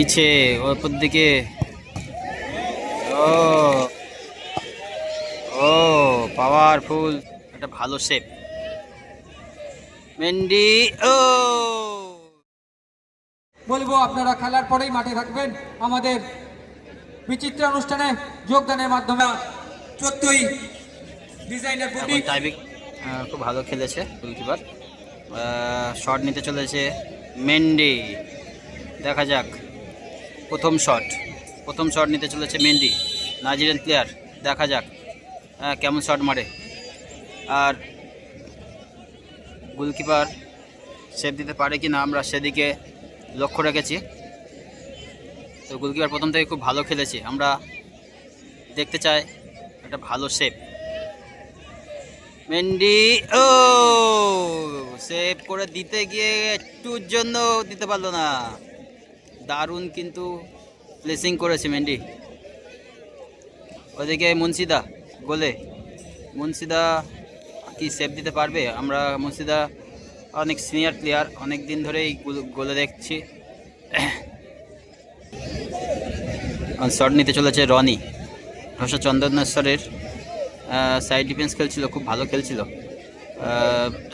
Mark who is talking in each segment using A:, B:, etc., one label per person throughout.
A: ইচ্ছে ওপর দিকে। ও ও পাওয়ারফুল একটা ভালো শেপ মেন্ডি ও
B: বলব আপনারা খেলার পরেই মাঠে থাকবেন। আমাদের বিচিত্র অনুষ্ঠানে যোগদানের মাধ্যমে চোদ্দই ডিজাইনের বুটিক
A: টাইবিক খুব ভালো খেলেছে গোলকিপার শট নিতে চলেছে মেন্ডি দেখা যাক। প্রথম শট। প্রথম শট নিতে চলেছে মেন্ডি নাইজেরিয়ান প্লেয়ার দেখা যাক। আহ, কেমন শট মারে। আর গোলকিপার সেভ দিতে পারে কি না আমরা সেদিকে লক্ষ্য রেখেছি। তো গোলকিপার প্রথম থেকে খুব ভালো খেলেছে। আমরা দেখতে চাই একটা ভালো সেভ মেন্ডি ও! সেভ করে দিতে গিয়ে একটুর জন্য দিতে পারল না। দারুণ কিন্তু প্লেসিং করেছে মেন্ডি ওদিকে মুন্সিদা, গোলে। মুন্সিদা কি সেভ দিতে পারবে? আমরা মুন্সিদা অনেক সিনিয়র প্লেয়ার অনেক দিন ধরেই গোল- দেখছি। শট নিতে চলেছে রনি। রসা চন্দনেশ্বরের সাইড ডিফেন্স খেলছিল, খুব ভালো খেলছিল।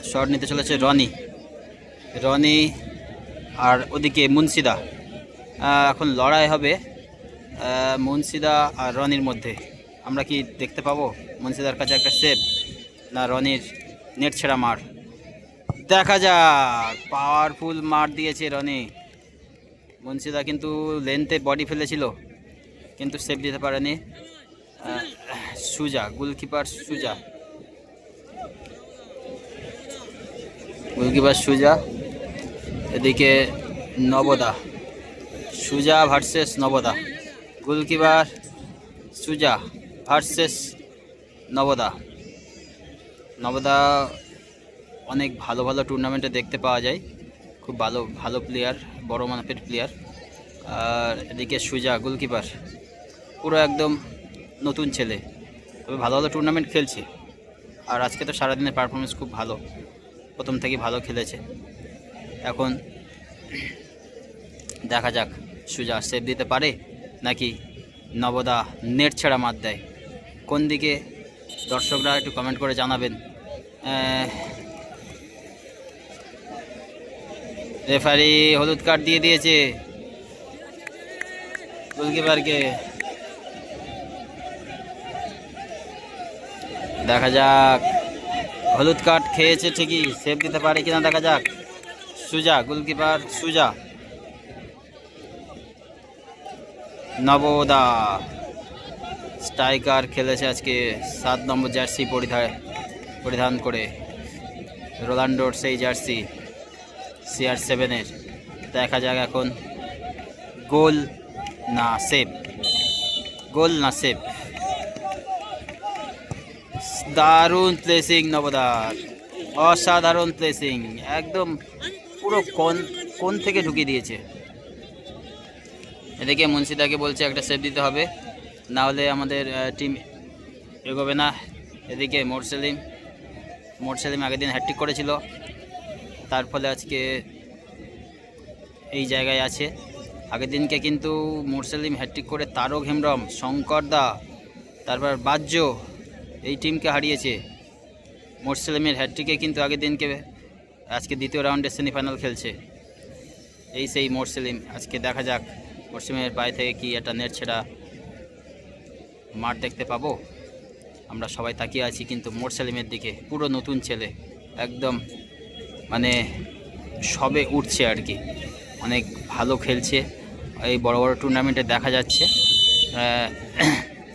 A: শট নিতে চলেছে রনি। রনি আর ওদিকে মুন্সিদা। এখন লড়াই হবে মুন্সিদা আর রনির মধ্যে। আমরা কি দেখতে পাবো? মুন্সিদার কাছে একটা সেভ না রনির নেট ছেঁড়া মার? দেখা যাক পাওয়ারফুল মার দিয়েছে রনি। মুন্সিদা কিন্তু লেন্থে বডি ফেলেছিল, কিন্তু সেভ দিতে পারেনি। সুজা গোলকিপার সুজা। গোলকিপার সুজা, এদিকে নবদা। Suja versus নবদা। Goalkeeper Suja versus নবদা। নবদা অনেক ভালো ভালো টুর্নামেন্টে দেখতে পাওয়া যায়। খুব ভালো ভালো প্লেয়ার বড় মাপের প্লেয়ার আর এদিকে সুজা, গোলকিপার, পুরো একদম নতুন ছেলে। তবে ভালো ভালো টুর্নামেন্ট খেলছে। আর আজকে তো সারাদিনের পারফরমেন্স খুব ভালো। প্রথম থেকে ভালো খেলেছে। এখন দেখা যাক। সুজা সেভ দিতে পারে? নাকি নবদা নেট ছেড়া মাত দেয়? কোন দিকে? দর্শকরা একটু কমেন্ট করে জানাবেন। রেফারি হলুদ কার্ড দিয়ে দিয়েছে। গোলকিপারকে দেখা যাক। হলুদ কার্ড খেয়েছে ঠিকই সেভ দিতে পারে কিনা দেখা যাক। সুজা গোলকিপার সুজা। নবোদা। স্ট্রাইকার খেলেছে আজকে সাত নম্বর জার্সি পরিধান পরিধান করে। রোনাল্ডোর সেই জার্সি সিআর সেভেনের দেখা যাক এখন। গোল না সেভ। গোল না সেভ। দারুণ প্লেসিং নবদার অসাধারণ প্লেসিং একদম পুরো কোন কোন থেকে ঢুকিয়ে দিয়েছে। এদিকে মুন্সিদাকে বলছে একটা সেভ দিতে হবে। না হলে আমাদের টিম এগোবে না। এদিকে মোরসেলিম মোরসেলিম আগের দিন হ্যাট্রিক করেছিল। তার ফলে আজকে এই জায়গায় আছে। আগের দিনকে কিন্তু মোরসেলিম হ্যাট্রিক করে তারক হেমব্রম শঙ্করদা তারপর বাজ্য এই টিমকে হারিয়েছে। মোরসেলিমের হ্যাট্রিকে কিন্তু আগের দিনকে আজকে দ্বিতীয় রাউন্ডে সেমিফাইনাল খেলছে। এই সেই মোরসেলিম আজকে দেখা যাক। মোরসেলিমের পায়ে থেকে কি একটা নেট ছেড়া মাঠ দেখতে পাবো? আমরা সবাই তাকিয়ে আছি কিন্তু মোরসেলিমের দিকে, পুরো নতুন ছেলে, একদম মানে সবে উঠছে আর কি। অনেক ভালো খেলছে, এই বড় বড় টুর্নামেন্টে দেখা যাচ্ছে।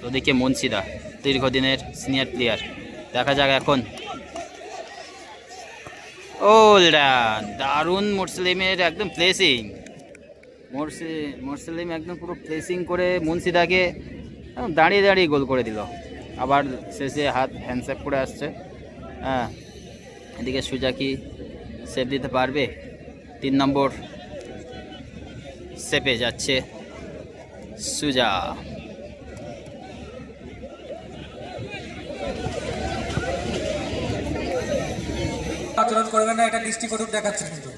A: ওদিকে মুন্সিদা, দীর্ঘদিনের সিনিয়র প্লেয়ার দেখা যাক এখন। ও দারুণ মোরসেলিমের একদম প্লেসিং মোরসে, মোরসেলিম একদম পুরো প্লেসিং করে মুন্সিদাকে দাঁড়িয়ে দাঁড়িয়ে গোল করে দিল। আবার শেষে হাত হ্যান্ডসেপ করে আসছে। হ্যাঁ এদিকে সুজা কি সেভ দিতে পারবে। তিন নম্বর সেপে যাচ্ছে সুজা।
B: আচরণ করবেন না, এটা দৃষ্টিকটুক দেখাচ্ছে কিন্তু।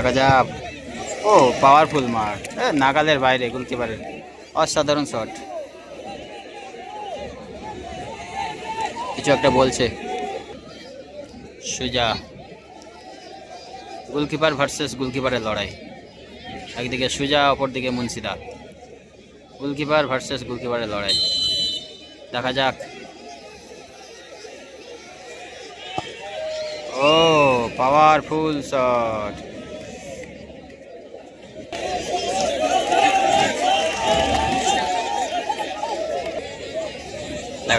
A: দেখা যাক ও পাওয়ারফুল মার। এ, নাগালের বাইরে গোলকিপারের অসাধারণ শট কিছু একটা বলছে। সুজা। গোলকিপার ভার্সেস গোলকিপারের লড়াই। একদিকে সুজা অপরদিকে মুন্সিদা। গোলকিপার ভার্সেস গোলকিপারের লড়াই। দেখা যাক। ও পাওয়ারফুল শট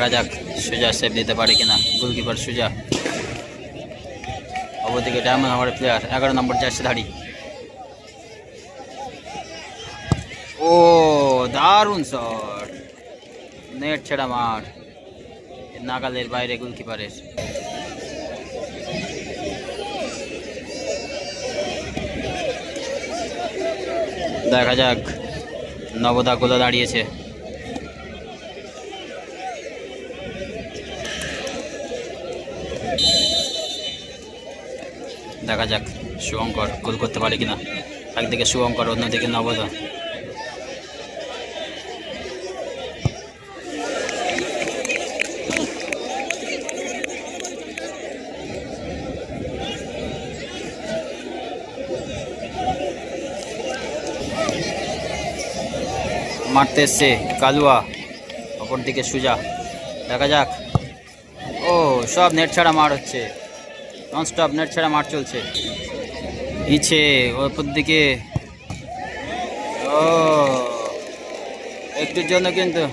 A: দেখা যাক সুজা সেভ দিতে পারে কিনা গোলকিপার সুজা। অপরদিকে ডায়মন্ড আমার প্লেয়ার এগারো নম্বর জার্সি ধারী ও, দারুণ শট নেট ছেড়া মার। নাগালের বাইরে গোলকিপারের দেখা যাক, নবদা গোলা দাঁড়িয়েছে। দেখা যাক শুভঙ্কর গোল করতে পারে কিনা। একদিকে শুভঙ্কর, অন্যদিকে নবদা। মারতে এসছে কালুয়া অপর দিকে সুজা। দেখা যাক। ও, সব নেট ছাড়া মার হচ্ছে। ননস্টপ নেট ছাড়া মাঠ চলছে। ইচ্ছে ওপর দিকে। ও একটুর জন্য কিন্তু।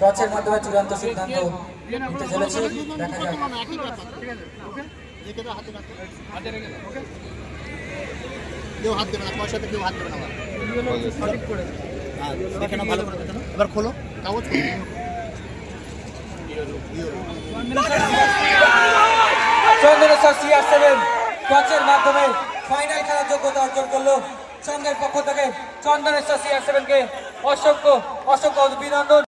B: টসের মাধ্যমে চূড়ান্ত সিদ্ধান্ত নিতে চলেছে, দেখা যাক। চন্দনেশ্বর সিআর সেভেন টসের মাধ্যমে ফাইনাল করল পক্ষ থেকে সেভেনকে অসংখ্য অসংখ্য অভিনন্দন।